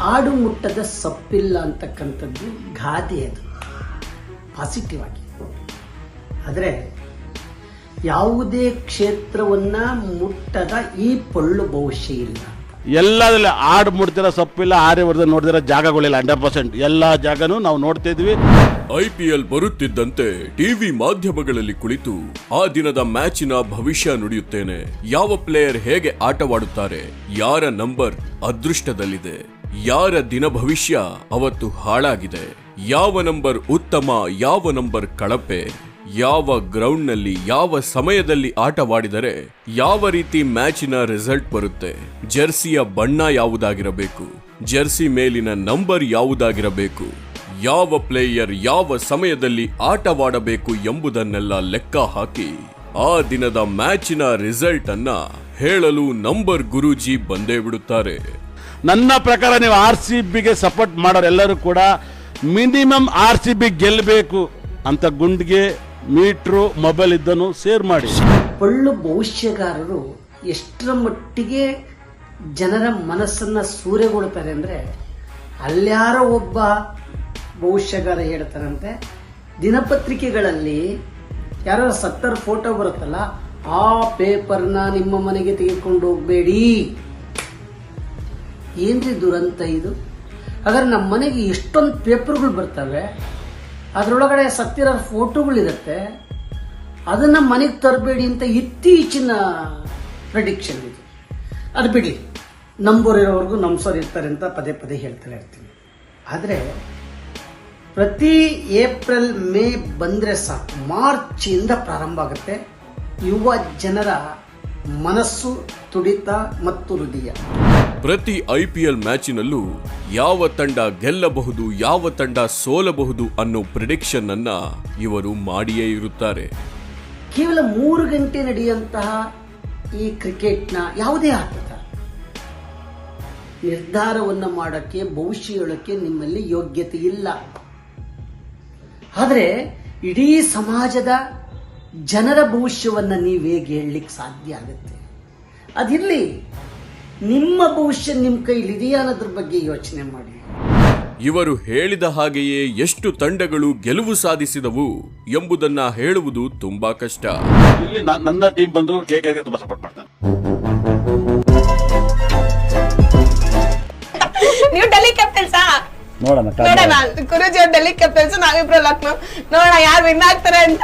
ಆಡು ಮುಟ್ಟದ ಸಪ್ಪಿಲ್ಲ ಅಂತಕ್ಕಂಥದ್ದು ಗಾದೆ ಅದು. ಪಾಸಿಟಿವ್ ಆಗಿ. ಆದರೆ ಯಾವುದೇ ಕ್ಷೇತ್ರವನ್ನ ಮುಟ್ಟದ ಈ ಪೊಳ್ಳು ಭವಿಷ್ಯ ಇಲ್ಲ ಎಲ್ಲದಲ್ಲಿ ಆಡು ಮುಡ್ದಿರೋ ಸೊಪ್ಪಿಲ್ಲ ವರ್ಧ ನೋಡಿದಿರೋ ಜಾಗಗಳಿಲ್ಲ ಹಂಡ್ರೆಡ್ ಪರ್ಸೆಂಟ್ ಎಲ್ಲ ಜಾಗನೂ ನಾವು ನೋಡ್ತಾ ಇದ್ವಿ. ಐ ಪಿ ಎಲ್ ಬರುತ್ತಿದ್ದಂತೆ ಟಿವಿ ಮಾಧ್ಯಮಗಳಲ್ಲಿ ಕುಳಿತು ಆ ದಿನದ ಮ್ಯಾಚಿನ ಭವಿಷ್ಯ ನುಡಿಯುತ್ತೇನೆ. ಯಾವ ಪ್ಲೇಯರ್ ಹೇಗೆ ಆಟವಾಡುತ್ತಾರೆ ಯಾರ ನಂಬರ್ ಅದೃಷ್ಟದಲ್ಲಿದೆ. ಯಾರ ದಿನ ಭವಿಷ್ಯ ಅವತ್ತು ಹಾಳಾಗಿದೆ? ಯಾವ ನಂಬರ್ ಉತ್ತಮ, ಯಾವ ನಂಬರ್ ಕಳಪೆ? ಯಾವ ಗ್ರೌಂಡ್ನಲ್ಲಿ, ಯಾವ ಸಮಯದಲ್ಲಿ ಆಟವಾಡಿದರೆ ಯಾವ ರೀತಿ ಮ್ಯಾಚಿನ ರಿಸಲ್ಟ್ ಬರುತ್ತೆ? ಜೆರ್ಸಿಯ ಬಣ್ಣ ಯಾವುದಾಗಿರಬೇಕು? ಜೆರ್ಸಿ ಮೇಲಿನ ನಂಬರ್ ಯಾವುದಾಗಿರಬೇಕು? ಯಾವ ಪ್ಲೇಯರ್ ಯಾವ ಸಮಯದಲ್ಲಿ ಆಟವಾಡಬೇಕು ಎಂಬುದನ್ನೆಲ್ಲ ಲೆಕ್ಕ ಹಾಕಿ ಆ ದಿನದ ಮ್ಯಾಚಿನ ರಿಸಲ್ಟ್ ಅನ್ನ ಹೇಳಲು ನಂಬರ್ ಗುರೂಜಿ ಬಂದೇ ಬಿಡುತ್ತಾರೆ. ನನ್ನ ಪ್ರಕಾರ ನೀವು ಆರ್ ಸಿ ಬಿಗೆ ಸಪೋರ್ಟ್ ಮಾಡೋರೆಲ್ಲರೂ ಕೂಡ ಮಿನಿಮಮ್ ಆರ್ ಸಿ ಬಿ ಗೆಲ್ಲಬೇಕು ಅಂತ ಗುಂಡ್ಗೆ ಮೀಟ್ರು ಮೊಬೈಲ್ ಇದ್ದನು ಸೇರ್ ಮಾಡಿ. ಪಳ್ಳು ಭವಿಷ್ಯಗಾರರು ಎಷ್ಟರ ಮಟ್ಟಿಗೆ ಜನರ ಮನಸ್ಸನ್ನು ಸೂರೆಗೊಳ್ತಾರೆ ಅಂದರೆ ಅಲ್ಯಾರೋ ಒಬ್ಬ ಭವಿಷ್ಯಗಾರ ಹೇಳ್ತಾರಂತೆ, ದಿನಪತ್ರಿಕೆಗಳಲ್ಲಿ ಯಾರೋ ಸತ್ತರ ಫೋಟೋ ಬರುತ್ತಲ್ಲ, ಆ ಪೇಪರ್ನ ನಿಮ್ಮ ಮನೆಗೆ ತೆಗೆದುಕೊಂಡು ಹೋಗ್ಬೇಡಿ. ಏನ್ರಿ ದುರಂತ ಇದು? ಹಾಗಾದ್ರೆ ನಮ್ಮ ಮನೆಗೆ ಎಷ್ಟೊಂದು ಪೇಪರ್ಗಳು ಬರ್ತವೆ, ಅದರೊಳಗಡೆ ಸತ್ತಿರೋ ಫೋಟೋಗಳಿರುತ್ತೆ, ಅದನ್ನ ಮನೆಗೆ ತರಬೇಡಿ ಅಂತ ಇತ್ತೀಚಿನ ಪ್ರೆಡಿಕ್ಷನ್ ಇದು. ಅದು ಬಿಡಿ ನಂಬೋರಿರೋವರೆಗೂ ನಂಬ್ಸೋರು ಇರ್ತಾರೆ ಅಂತ ಪದೇ ಪದೇ ಹೇಳ್ತಾರೆ ಇರ್ತೀನಿ. ಆದರೆ, ಪ್ರತಿ ಏಪ್ರಿಲ್, ಮೇ ಬಂದರೆ ಸಾಕು ಮಾರ್ಚಿಂದ ಪ್ರಾರಂಭ ಆಗುತ್ತೆ. ಯುವ ಜನರ ಮನಸ್ಸು ತುಡಿತ ಮತ್ತು ಹೃದಯ. ಪ್ರತಿ ಐಪಿಎಲ್ ಮ್ಯಾಚಿನಲ್ಲೂ ಯಾವ ತಂಡ ಗೆಲ್ಲಬಹುದು, ಯಾವ ತಂಡ ಸೋಲಬಹುದು ಅನ್ನೋ ಪ್ರಿಡಿಕ್ಷನ್ ಅನ್ನ ಇವರು ಮಾಡಿಯೇ ಇರುತ್ತಾರೆ. ಕೇವಲ ಮೂರು ಗಂಟೆ ನಡೆಯುವಂತಹ ಈ ಕ್ರಿಕೆಟ್ನ ಯಾವುದೇ ಆಟದ ನಿರ್ಧಾರವನ್ನು ಮಾಡೋಕ್ಕೆ, ಭವಿಷ್ಯ ನಿಮ್ಮಲ್ಲಿ ಯೋಗ್ಯತೆ ಇಲ್ಲ. ಆದರೆ ಇಡೀ ಸಮಾಜದ ಜನರ ಭವಿಷ್ಯವನ್ನ ನೀವು ಹೇಗೆ ಹೇಳಲಿಕ್ಕೆ ಸಾಧ್ಯ ಆಗುತ್ತೆ? ಅದಿರಲಿ ನಿಮ್ಮ ಭವಿಷ್ಯ ನಿಮ್ಮ ಕೈಲಿದೆಯಾ ಅನ್ನೋದ್ರ ಬಗ್ಗೆ ಯೋಚನೆ ಮಾಡಿ. ಇವರು ಹೇಳಿದ ಹಾಗೆಯೇ ಎಷ್ಟು ತಂಡಗಳು ಗೆಲುವು ಸಾಧಿಸಿದವು ಎಂಬುದನ್ನ ಹೇಳುವುದು ತುಂಬಾ ಕಷ್ಟ. ಇಲ್ಲಿ ನ- ನನ್ನ ಟೀಮ್ ಬಂದು ಕೆ ಕೆ ತುಂಬಾ ಸಪೋರ್ಟ್ ಮಾಡ್ತಾರೆ. ನೀವು ಡೆಲ್ಲಿ ಕ್ಯಾಪಿಟಲ್ಸಾ ನೋಡೋಣ ನೋಡೋಣ. ಗುರುಜಿ ಅವ್ರು ಡೆಲ್ಲಿ ಕ್ಯಾಪಿಟಲ್ಸ್ ನಾವಿಬ್ರು ಲಕ್ನೋ. ನೋಡೋಣ ಯಾರು ವಿನ್ ಆಗ್ತಾರೆ ಅಂತ.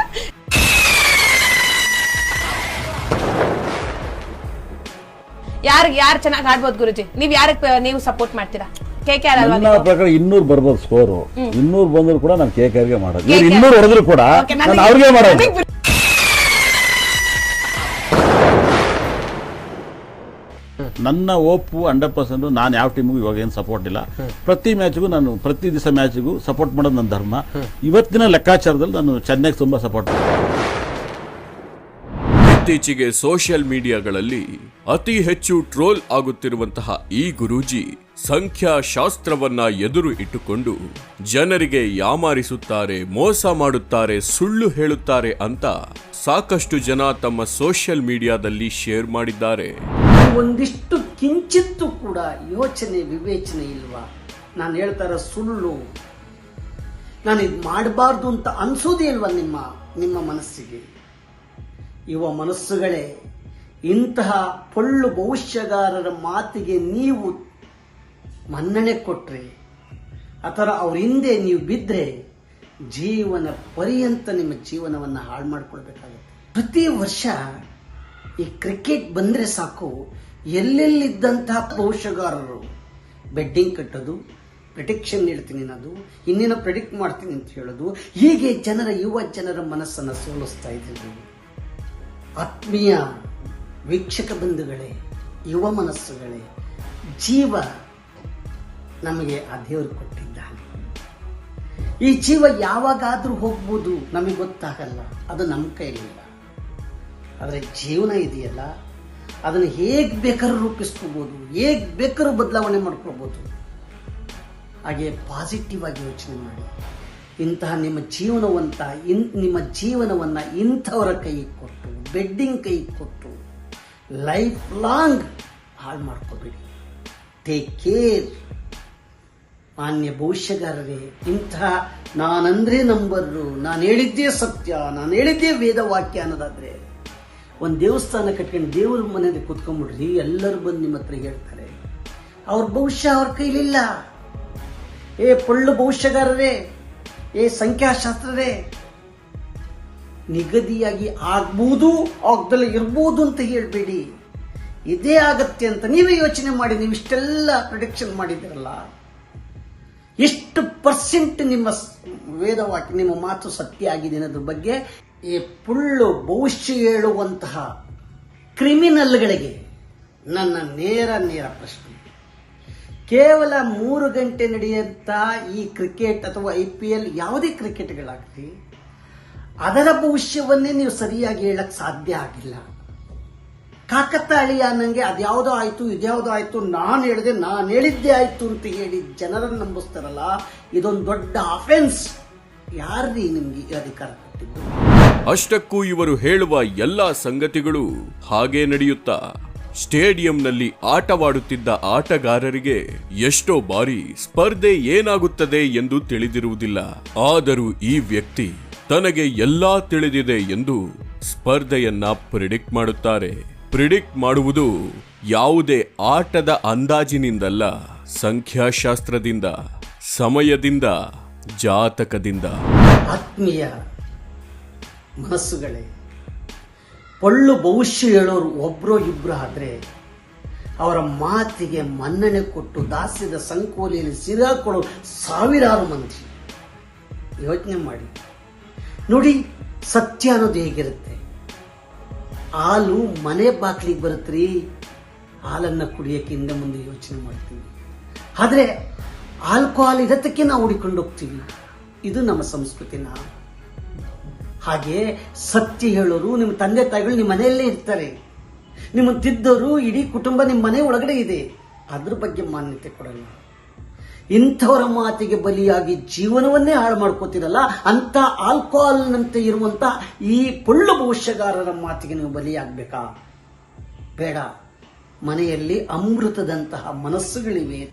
ಯಾರು ಯಾರು ಚೆನ್ನಾಗಿ ಆಡ್ಬೋದು ಗುರುಜಿ? ನೀವ್ ಯಾರಿಗೆ ನೀವು ಸಪೋರ್ಟ್ ಮಾಡ್ತೀರಾ? ಕೆ ಕೆ ಆರ್ ಅಲ್ವಾ ನನ್ನ ಪ್ರಕಾರ ಇನ್ನೂರು ಬರ್ಬೋದು ಸ್ಕೋರು ಇನ್ನೂರು ಬಂದ್ರು ಕೂಡ ನಾನು ಕೆ ಗೆ ಮಾಡೋದು. ಇವ್ರು KKR. ಇನ್ನೂರು ಹೊಡೆದ್ರು ಕೂಡ Okay, ನಾನು ನನಗೆ- ಅವ್ರಿಗೆ ಮಾಡೋದು. ನನಗೆ ಬಿಡು. ನನ್ನ ಓಪು ಹಂಡ್ರೆಡ್ ಪರ್ಸೆಂಟ್ ನಾನು ಯಾವ ಟೀಮಿಗೂ ಇವಾಗ ಏನು ಸಪೋರ್ಟ್ ಇಲ್ಲ. ಪ್ರತಿ ಮ್ಯಾಚ್ಗೂ ನಾನು ಪ್ರತಿ ದಿವಸ ಮ್ಯಾಚ್ಗೂ ಸಪೋರ್ಟ್ ಮಾಡೋದು ನನ್ನ ಧರ್ಮ. ಇವತ್ತಿನ ಲೆಕ್ಕಾಚಾರದಲ್ಲಿ ನಾನು ಚೆನ್ನೈಗೆ ತುಂಬಾ ಸಪೋರ್ಟ್ ಇತ್ತೀಚೆಗೆ ಸೋಷಿಯಲ್ ಮೀಡಿಯಾಗಳಲ್ಲಿ ಅತಿ ಹೆಚ್ಚು ಟ್ರೋಲ್ ಆಗುತ್ತಿರುವಂತಹ ಈ ಗುರೂಜಿ ಸಂಖ್ಯಾಶಾಸ್ತ್ರವನ್ನ ಎದುರು ಇಟ್ಟುಕೊಂಡು ಜನರಿಗೆ ಯಾಮಾರಿಸುತ್ತಾರೆ, ಮೋಸ ಮಾಡುತ್ತಾರೆ, ಸುಳ್ಳು ಹೇಳುತ್ತಾರೆ ಅಂತ ಸಾಕಷ್ಟು ಜನ ತಮ್ಮ ಸೋಷಿಯಲ್ ಮೀಡಿಯಾದಲ್ಲಿ ಶೇರ್ ಮಾಡಿದ್ದಾರೆ. ಒಂದಿಷ್ಟು ಕಿಂಚಿತ್ತು ಕೂಡ ಯೋಚನೆ ವಿವೇಚನೆ ಇಲ್ವಾ? ನಾನು ಹೇಳ್ತಾರ ಸುಳ್ಳು. ನಾನು ಇದು ಮಾಡಬಾರ್ದು ಅಂತ ಅನ್ಸೋದೇ ಇಲ್ವಾ ನಿಮ್ಮ ನಿಮ್ಮ ಮನಸ್ಸಿಗೆ? ಯುವ ಮನಸ್ಸುಗಳೇ, ಇಂತಹ ಪೊಳ್ಳು ಭವಿಷ್ಯಗಾರರ ಮಾತಿಗೆ ನೀವು ಮನ್ನಣೆ ಕೊಟ್ರೆ, ಅಥವಾ ಅವ್ರ ಹಿಂದೆ ನೀವು ಬಿದ್ದರೆ ಜೀವನ ಪರ್ಯಂತ ನಿಮ್ಮ ಜೀವನವನ್ನು ಹಾಳು ಮಾಡಿಕೊಳ್ಬೇಕಾಗುತ್ತೆ. ಪ್ರತಿ ವರ್ಷ ಈ ಕ್ರಿಕೆಟ್ ಬಂದರೆ ಸಾಕು, ಎಲ್ಲೆಲ್ಲಿದ್ದಂತಹ ಭವಿಷ್ಯಗಾರರು, ಬೆಡ್ಡಿಂಗ್ ಕಟ್ಟೋದು ಪ್ರಿಡಿಕ್ಷನ್ ಹೇಳ್ತೀನಿ ನಾನು, ಇನ್ನೇನೋ ಪ್ರಿಡಿಕ್ಟ್ ಮಾಡ್ತೀನಿ ಅಂತ ಹೇಳೋದು, ಹೀಗೆ ಜನರ ಯುವ ಜನರ ಮನಸ್ಸನ್ನು ಸೋಲಿಸ್ತಾ ಇದ್ದೀವಿ ಆತ್ಮೀಯ ವೀಕ್ಷಕ ಬಂಧುಗಳೇ, ಯುವ ಮನಸ್ಸುಗಳೇ, ಜೀವ ನಮಗೆ ಆ ದೇವರು ಕೊಟ್ಟಿದ್ದಾನೆ. ಈ ಜೀವ ಯಾವಾಗಾದರೂ ಹೋಗ್ಬೋದು ನಮಗೆ ಗೊತ್ತಾಗಲ್ಲ, ಅದು ನಮ್ಮ ಕೈಲಿಲ್ಲ. ಆದರೆ ಜೀವನ ಇದೆಯಲ್ಲ, ಅದನ್ನು ಹೇಗೆ ಬೇಕಾದ್ರೂ ರೂಪಿಸ್ಕೋಬೋದು, ಹೇಗೆ ಬೇಕಾದ್ರೂ ಬದಲಾವಣೆ ಮಾಡ್ಕೋಬೋದು. ಹಾಗೆ ಪಾಸಿಟಿವ್ ಆಗಿ ಯೋಚನೆ ಮಾಡಿ. ಇಂತಹ ನಿಮ್ಮ ಜೀವನವಂತ, ಇನ್ ನಿಮ್ಮ ಜೀವನವನ್ನು ಇಂಥವರ ಕೈಗೆ ಕೊಟ್ಟು ಬೆಡ್ಡಿಂಗ್ ಕೈ ಕೊಟ್ಟು ಲೈಫ್ ಲಾಂಗ್ ಹಾಳು ಮಾಡ್ಕೋಬೇಡಿ. ಟೇಕ್ ಕೇರ್ ಮಾನ್ಯ ಭವಿಷ್ಯಗಾರರೇ ಇಂಥ ನಾನಂದ್ರೆ ನಂಬರ್ರು, ನಾನು ಹೇಳಿದ್ದೇ ಸತ್ಯ, ನಾನು ಹೇಳಿದ್ದೇ ವೇದವಾಕ್ಯ ಅನ್ನೋದಾದ್ರೆ, ಒಂದು ದೇವಸ್ಥಾನ ಕಟ್ಕೊಂಡು ದೇವ್ರ ಮನೆಯಲ್ಲಿ ಕೂತ್ಕೊಂಡ್ಬಿಡ್ರಿ, ಎಲ್ಲರೂ ಬಂದು ನಿಮ್ಮ ಹತ್ರ ಹೇಳ್ತಾರೆ. ಅವ್ರ ಭವಿಷ್ಯ ಅವ್ರ ಕೈಲಿಲ್ಲ. ಏ ಪೊಳ್ಳು ಭವಿಷ್ಯಗಾರರೇ, ಏ ಸಂಖ್ಯಾಶಾಸ್ತ್ರರೇ ನಿಗದಿಯಾಗಿ ಆಗ್ಬೋದು ಆಗ್ದಲ್ಲ ಇರ್ಬೋದು ಅಂತ ಹೇಳಬೇಡಿ. ಇದೇ ಆಗತ್ತೆ ಅಂತ ನೀವೇ ಯೋಚನೆ ಮಾಡಿ ನೀವು ಇಷ್ಟೆಲ್ಲ ಪ್ರೊಡಿಕ್ಷನ್ ಮಾಡಿದಿರಲ್ಲ ಎಷ್ಟು ಪರ್ಸೆಂಟ್ ನಿಮ್ಮ ವೇದವಾಕ್ಯ, ನಿಮ್ಮ ಮಾತು ಸತ್ಯ ಆಗಿದೆ ಅನ್ನೋದ್ರ ಬಗ್ಗೆ ಈ ಪುಳ್ಳು ಭವಿಷ್ಯ ಹೇಳುವಂತಹ ಕ್ರಿಮಿನಲ್ಗಳಿಗೆ ನನ್ನ ನೇರ ನೇರ ಪ್ರಶ್ನೆ. ಕೇವಲ ಮೂರು ಗಂಟೆ ನಡೆಯುವಂಥ ಈ ಕ್ರಿಕೆಟ್ ಅಥವಾ ಐ ಪಿ ಎಲ್ ಯಾವುದೇ ಕ್ರಿಕೆಟ್ಗಳಾಗಲಿ ಅದರ ಭವಿಷ್ಯವನ್ನೇ ನೀವು ಸರಿಯಾಗಿ ಹೇಳಕ್ ಸಾಧ್ಯ ಆಗಿಲ್ಲ. ಕಾಕತಾಳೀಯ ಅನ್ನಂಗೆ ಅದ್ಯಾವುದೋ ಆಯ್ತು, ಇದ್ಯಾವುದೋ ಆಯ್ತು, ನಾನು ಹೇಳಿದೆ, ನಾನು ಹೇಳಿದ್ದೆ ಆಯ್ತು ಅಂತ ಹೇಳಿ ಜನರನ್ನು ನಂಬಿಸ್ತಾರಲ್ಲ, ಇದೊಂದು ದೊಡ್ಡ ಅಫೆನ್ಸ್ ಯಾರ್ರೀ ನಿಮ್ಗೆ ಅಧಿಕಾರ ಕೊಟ್ಟಿದ್ದು? ಅಷ್ಟಕ್ಕೂ ಇವರು ಹೇಳುವ ಎಲ್ಲಾ ಸಂಗತಿಗಳು ಹಾಗೇ ನಡೆಯುತ್ತಾ? ಸ್ಟೇಡಿಯಂನಲ್ಲಿ ಆಟವಾಡುತ್ತಿದ್ದ ಆಟಗಾರರಿಗೆ ಎಷ್ಟೋ ಬಾರಿ ಸ್ಪರ್ಧೆ ಏನಾಗುತ್ತದೆ ಎಂದು ತಿಳಿದಿರುವುದಿಲ್ಲ. ಆದರೂ ಈ ವ್ಯಕ್ತಿ ತನಗೆ ಎಲ್ಲಾ ತಿಳಿದಿದೆ ಎಂದು ಸ್ಪರ್ಧೆಯನ್ನ ಪ್ರಿಡಿಕ್ಟ್ ಮಾಡುತ್ತಾರೆ. ಪ್ರಿಡಿಕ್ಟ್ ಮಾಡುವುದು ಯಾವುದೇ ಆಟದ ಅಂದಾಜಿನಿಂದಲ್ಲ, ಸಂಖ್ಯಾಶಾಸ್ತ್ರದಿಂದ, ಸಮಯದಿಂದ, ಜಾತಕದಿಂದ. ಆತ್ಮೀಯ ಮನಸ್ಸುಗಳೇ ಪೊಳ್ಳು ಭವಿಷ್ಯ ಹೇಳೋರು ಒಬ್ಬರೋ ಇಬ್ಬರು ಆದರೆ ಅವರ ಮಾತಿಗೆ ಮನ್ನಣೆ ಕೊಟ್ಟು ದಾಸ್ಯದ ಸಂಕೋಲೆಯಲ್ಲಿ ಸಿರಾಕೊಳ್ಳೋ ಸಾವಿರಾರು ಮಂದಿ. ಯೋಚನೆ ಮಾಡಿ. ನೋಡಿ, ಸತ್ಯ ಅನ್ನೋದು ಹೇಗಿರುತ್ತೆ? ಹಾಲು ಮನೆ ಬಾಗ್ಲಿಗೆ ಬರುತ್ತೀ ಹಾಲನ್ನು ಕುಡಿಯೋಕೆ ಹಿಂದೆ ಮುಂದೆ ಯೋಚನೆ ಮಾಡ್ತೀವಿ. ಆದರೆ ಆಲ್ಕೋಹಾಲ್ ಇರತ್ತಕ್ಕೆ ನಾವು ಹುಡಿಕೊಂಡು ಹೋಗ್ತೀವಿ. ಇದು ನಮ್ಮ ಸಂಸ್ಕೃತಿನ ಹಾಗೆ ಸತ್ಯ ಹೇಳೋರು ನಿಮ್ಮ ತಂದೆ ತಾಯಿಗಳು ನಿಮ್ಮ ಮನೆಯಲ್ಲೇ ಇರ್ತಾರೆ. ನಿಮ್ಮ ತಿದ್ದವರು ಇಡೀ ಕುಟುಂಬ ನಿಮ್ಮ ಮನೆ ಒಳಗಡೆ ಇದೆ. ಅದ್ರ ಬಗ್ಗೆ ಮಾನ್ಯತೆ ಕೊಡಲ್ಲ. ಇಂಥವರ ಮಾತಿಗೆ ಬಲಿಯಾಗಿ ಜೀವನವನ್ನೇ ಹಾಳು ಮಾಡ್ಕೋತಿರಲ್ಲ ಅಂತ ಆಲ್ಕೋಹಾಲ್ನಂತೆ ಇರುವಂತ ಈ ಪೊಳ್ಳು ಭವಿಷ್ಯಗಾರರ ಮಾತಿಗೆ ನೀವು ಬಲಿಯಾಗಬೇಕಾ? ಬೇಡ. ಮನೆಯಲ್ಲಿ ಅಮೃತದಂತಹ ಮನಸ್ಸುಗಳಿವೆ.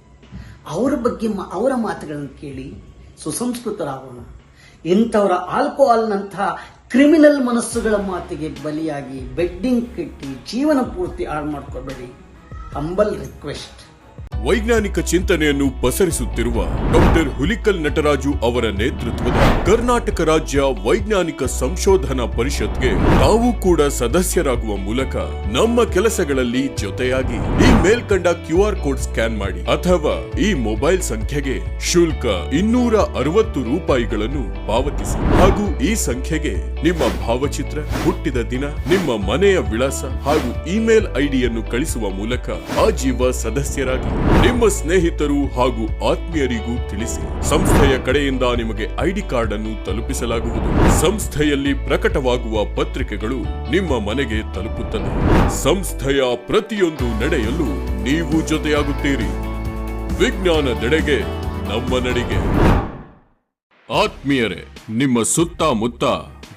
ಅವರ ಬಗ್ಗೆ ಅವರ ಮಾತುಗಳನ್ನು ಕೇಳಿ ಸುಸಂಸ್ಕೃತರಾಗೋಣ. ಇಂಥವರ ಆಲ್ಕೋಹಾಲ್ನಂತಹ ಕ್ರಿಮಿನಲ್ ಮನಸ್ಸುಗಳ ಮಾತಿಗೆ ಬಲಿಯಾಗಿ ಬೆಡ್ಡಿಂಗ್ ಕಟ್ಟಿ ಜೀವನ ಪೂರ್ತಿ ಹಾಳು ಮಾಡ್ಕೋಬೇಡಿ. ಹಂಬಲ್ ರಿಕ್ವೆಸ್ಟ್ ವೈಜ್ಞಾನಿಕ ಚಿಂತನೆಯನ್ನು ಪಸರಿಸುತ್ತಿರುವ ಡಾಕ್ಟರ್ ಹುಲಿಕಲ್ ನಟರಾಜು ಅವರ ನೇತೃತ್ವದ ಕರ್ನಾಟಕ ರಾಜ್ಯ ವೈಜ್ಞಾನಿಕ ಸಂಶೋಧನಾ ಪರಿಷತ್ಗೆ ತಾವು ಕೂಡ ಸದಸ್ಯರಾಗುವ ಮೂಲಕ ನಮ್ಮ ಕೆಲಸಗಳಲ್ಲಿ ಜೊತೆಯಾಗಿ ಈ ಮೇಲ್ಕಂಡ ಕ್ಯೂ ಕೋಡ್ ಸ್ಕ್ಯಾನ್ ಮಾಡಿ ಅಥವಾ ಈ ಮೊಬೈಲ್ ಸಂಖ್ಯೆಗೆ ಶುಲ್ಕ ಇನ್ನೂರ ಅರವತ್ತು ರೂಪಾಯಿಗಳನ್ನು ಪಾವತಿಸಿ. ಹಾಗೂ ಈ ಸಂಖ್ಯೆಗೆ ನಿಮ್ಮ ಭಾವಚಿತ್ರ, ಹುಟ್ಟಿದ ದಿನ, ನಿಮ್ಮ ಮನೆಯ ವಿಳಾಸ ಹಾಗೂ ಇಮೇಲ್ ಐಡಿಯನ್ನು ಕಳಿಸುವ ಮೂಲಕ ಆಜೀವ ಸದಸ್ಯರಾಗಿ. ನಿಮ್ಮ ಸ್ನೇಹಿತರು ಹಾಗೂ ಆತ್ಮೀಯರಿಗೂ ತಿಳಿಸಿ. ಸಂಸ್ಥೆಯ ಕಡೆಯಿಂದ ನಿಮಗೆ ಐಡಿ ಕಾರ್ಡ್ ಅನ್ನು ತಲುಪಿಸಲಾಗುವುದು. ಸಂಸ್ಥೆಯಲ್ಲಿ ಪ್ರಕಟವಾಗುವ ಪತ್ರಿಕೆಗಳು ನಿಮ್ಮ ಮನೆಗೆ ತಲುಪುತ್ತದೆ ಸಂಸ್ಥೆಯ ಪ್ರತಿಯೊಂದು ನಡೆಯಲು ನೀವು ಜೊತೆಯಾಗುತ್ತೀರಿ. ವಿಜ್ಞಾನದೆಡೆಗೆ ನಮ್ಮ ನಡಿಗೆ. ಆತ್ಮೀಯರೇ, ನಿಮ್ಮ ಸುತ್ತಮುತ್ತ